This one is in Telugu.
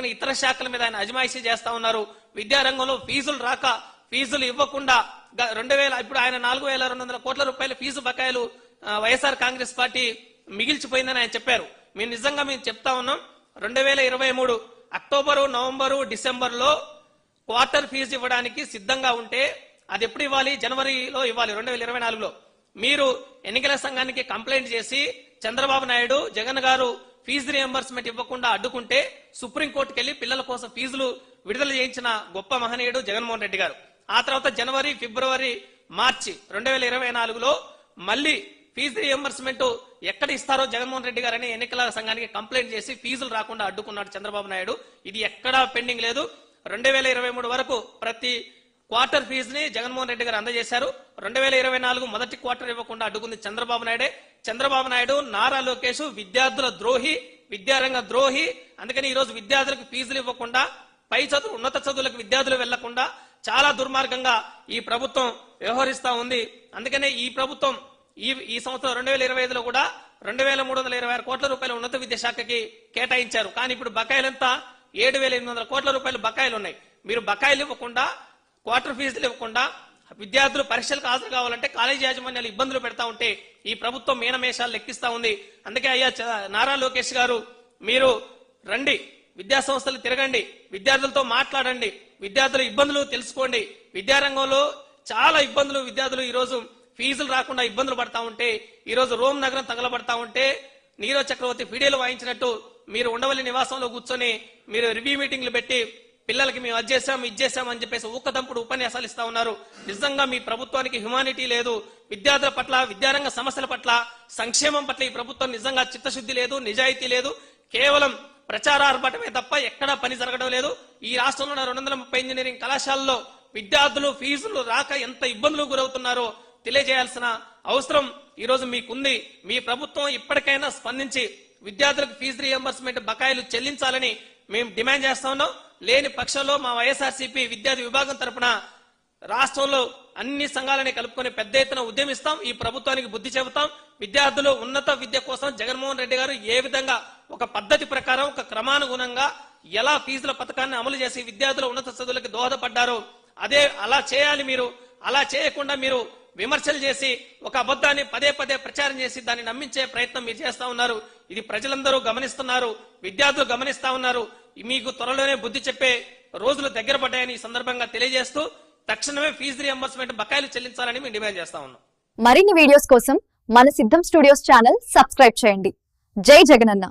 అదేవిధంగా ఇతర శాఖల మీద ఆయన అజమాయిషీ చేస్తా ఉన్నారు. విద్యారంగంలో ఫీజులు రాక ఫీజులు ఇవ్వకుండా రెండు వేల ఇప్పుడు ఆయన నాలుగు వేల రెండు వందల కోట్ల రూపాయల ఫీజు బకాయిలు వైఎస్ఆర్ కాంగ్రెస్ పార్టీ మిగిల్చిపోయిందని ఆయన చెప్పారు. మేము నిజంగా మేము చెప్తా ఉన్నాం రెండు వేల ఇరవై మూడు అక్టోబరు నవంబరు డిసెంబర్లో క్వార్టర్ ఫీజు ఇవ్వడానికి సిద్ధంగా ఉంటే అది ఎప్పుడు ఇవ్వాలి? జనవరిలో ఇవ్వాలి రెండు వేల ఇరవై నాలుగులో. మీరు ఎన్నికల సంఘానికి కంప్లైంట్ చేసి చంద్రబాబు నాయుడు జగన్ గారు ఫీజు రియంబర్స్మెంట్ ఇవ్వకుండా అడ్డుకుంటే సుప్రీంకోర్టుకి వెళ్ళి పిల్లల కోసం ఫీజులు విడుదల చేయించిన గొప్ప మహనీయుడు జగన్మోహన్ రెడ్డి గారు. ఆ తర్వాత జనవరి ఫిబ్రవరి మార్చి రెండు వేల ఇరవై నాలుగులో మళ్ళీ ఫీజు రియంబర్స్మెంట్ ఎక్కడ ఇస్తారో జగన్మోహన్ రెడ్డి గారని ఎన్నికల సంఘానికి కంప్లైంట్ చేసి ఫీజులు రాకుండా అడ్డుకున్నాడు చంద్రబాబు నాయుడు. ఇది ఎక్కడా పెండింగ్ లేదు. రెండు వేల ఇరవై మూడు వరకు ప్రతి క్వార్టర్ ఫీజుని జగన్మోహన్ రెడ్డి గారు అందజేశారు. రెండు వేల ఇరవై నాలుగు మొదటి క్వార్టర్ ఇవ్వకుండా అడ్డుకుంది చంద్రబాబు నాయుడే. చంద్రబాబు నాయుడు నారా లోకేష్ విద్యార్థుల ద్రోహి విద్యారంగ ద్రోహి. అందుకని ఈ రోజు విద్యార్థులకు ఫీజులు ఇవ్వకుండా పై చదువు ఉన్నత చదువులకు విద్యార్థులు వెళ్ళకుండా చాలా దుర్మార్గంగా ఈ ప్రభుత్వం వ్యవహరిస్తా ఉంది. అందుకనే ఈ ప్రభుత్వం ఈ ఈ సంవత్సరం రెండు వేల ఇరవై ఐదులో కూడా రెండు వేల మూడు వందల ఇరవై ఆరు కోట్ల రూపాయల ఉన్నత విద్యాశాఖకి కేటాయించారు. కానీ ఇప్పుడు బకాయిలంతా ఏడు వేల ఎనిమిది వందల కోట్ల రూపాయలు బకాయిలు ఉన్నాయి మీరు బకాయిలు ఇవ్వకుండా క్వార్టర్ ఫీజులు ఇవ్వకుండా విద్యార్థులు పరీక్షలకు హాజరు కావాలంటే కాలేజీ యాజమాన్యాలు ఇబ్బందులు పెడతా ఉంటే ఈ ప్రభుత్వం మీనమేషాలు లెక్కిస్తా ఉంది. అందుకే అయ్యా నారా లోకేష్ గారు మీరు రండి. విద్యా సంస్థలు తిరగండి. విద్యార్థులతో మాట్లాడండి. విద్యార్థుల ఇబ్బందులు తెలుసుకోండి. విద్యారంగంలో చాలా ఇబ్బందులు విద్యార్థులు ఈరోజు ఫీజులు రాకుండా ఇబ్బందులు పడతా ఉంటే ఈరోజు రోమ్ నగరం తగలబడతా ఉంటే నీరవ్ చక్రవర్తి ఫిడేలు వాయించినట్టు మీరు ఉండవల్లి నివాసంలో కూర్చొని మీరు రివ్యూ మీటింగ్లు పెట్టి పిల్లలకి మేము అది చేసాం ఇది చేసాం అని చెప్పేసి ఊకదంపుడు ఉపన్యాసాలు ఇస్తా ఉన్నారు. నిజంగా మీ ప్రభుత్వానికి హ్యుమానిటీ లేదు. విద్యార్థుల పట్ల విద్యారంగ సమస్యల పట్ల సంక్షేమం పట్ల ఈ ప్రభుత్వం నిజంగా చిత్తశుద్ధి లేదు నిజాయితీ లేదు. కేవలం ప్రచారార్భటమే తప్ప ఎక్కడా పని జరగడం లేదు. ఈ రాష్ట్రంలో ఉన్న రెండు వందల ముప్పై ఇంజనీరింగ్ కళాశాలలో విద్యార్థులు ఫీజులు రాక ఎంత ఇబ్బందులు గురవుతున్నారో తెలియజేయాల్సిన అవసరం ఈ రోజు మీకుంది. మీ ప్రభుత్వం ఇప్పటికైనా స్పందించి విద్యార్థులకు ఫీజు రియంబర్స్మెంట్ బకాయిలు చెల్లించాలని మేము డిమాండ్ చేస్తా ఉన్నాం. లేని పక్షంలో మా వైఎస్ఆర్సీపీ విద్యార్థి విభాగం తరపున రాష్ట్రంలో అన్ని సంఘాలని కలుపుకొని పెద్ద ఎత్తున ఉద్యమిస్తాం. ఈ ప్రభుత్వానికి బుద్ధి చెబుతాం. విద్యార్థులు ఉన్నత విద్య కోసం జగన్మోహన్ రెడ్డి గారు ఏ విధంగా ఒక పద్ధతి ప్రకారం ఒక క్రమానుగుణంగా ఎలా ఫీజుల పథకాన్ని అమలు చేసి విద్యార్థుల ఉన్నత చదువులకు దోహదపడ్డారు అదే అలా చేయాలి మీరు. అలా చేయకుండా మీరు విమర్శలు చేసి ఒక అబద్ధాన్ని పదే పదే ప్రచారం చేసి దాన్ని నమ్మించే ప్రయత్నం మీరు చేస్తా ఉన్నారు. ఇది ప్రజలందరూ గమనిస్తున్నారు విద్యార్థులు గమనిస్తా ఉన్నారు. మీకు త్వరలోనే బుద్ధి చెప్పే రోజులు దగ్గర పడ్డాయని ఈ సందర్భంగా తెలియజేస్తూ తక్షణమే ఫీజు రియంబర్స్మెంట్ బకాయిలు చెల్లించాలని మేము డిమాండ్ చేస్తా ఉన్నాం. మరిన్ని వీడియోస్ కోసం మన సిద్ధం స్టూడియోస్ ఛానల్ సబ్స్క్రైబ్ చేయండి. జై జగనన్న.